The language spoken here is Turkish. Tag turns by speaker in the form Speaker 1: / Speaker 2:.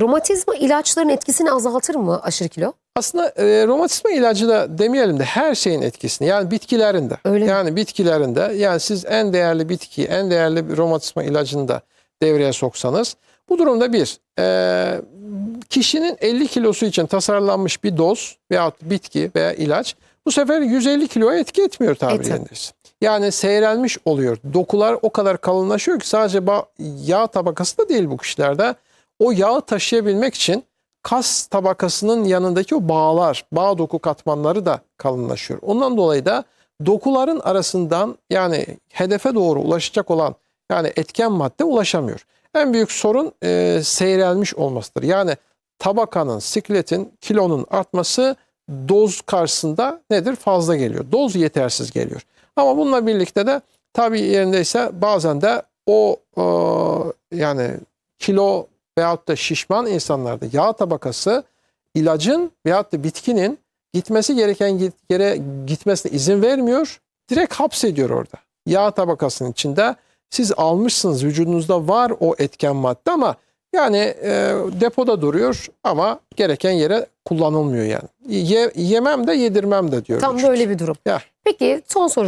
Speaker 1: Romatizma ilaçların etkisini azaltır mı aşırı kilo?
Speaker 2: Aslında e, romatizma ilacı da demeyelim de her şeyin etkisini yani bitkilerinde.
Speaker 1: Öyle mi?
Speaker 2: yani bitkilerinde yani siz en değerli bitki, en değerli bir romatizma ilacını da devreye soksanız bu durumda bir e, kişinin 50 kilosu için tasarlanmış bir doz veya bitki veya ilaç bu sefer 150 kiloya etki etmiyor tabiri
Speaker 1: Etmiyor.
Speaker 2: yerindeyse. Yani seyrelmiş oluyor. Dokular o kadar kalınlaşıyor ki sadece yağ tabakası da değil bu kişilerde. O yağı taşıyabilmek için kas tabakasının yanındaki o bağlar, bağ doku katmanları da kalınlaşıyor. Ondan dolayı da dokuların arasından yani hedefe doğru ulaşacak olan yani etken madde ulaşamıyor. En büyük sorun e, seyrelmiş olmasıdır. Yani tabakanın, sikletin, kilonun artması doz karşısında nedir? Fazla geliyor. Doz yetersiz geliyor. Ama bununla birlikte de tabii yerindeyse bazen de o e, yani kilo veyahut da şişman insanlarda yağ tabakası ilacın veyahut da bitkinin gitmesi gereken yere gitmesine izin vermiyor. Direkt hapsediyor orada. Yağ tabakasının içinde siz almışsınız vücudunuzda var o etken madde ama yani e, depoda duruyor ama gereken yere kullanılmıyor yani. Ye- yemem de yedirmem de diyor.
Speaker 1: Tam
Speaker 2: vücut.
Speaker 1: böyle bir durum.
Speaker 2: Ya.
Speaker 1: Peki son soru.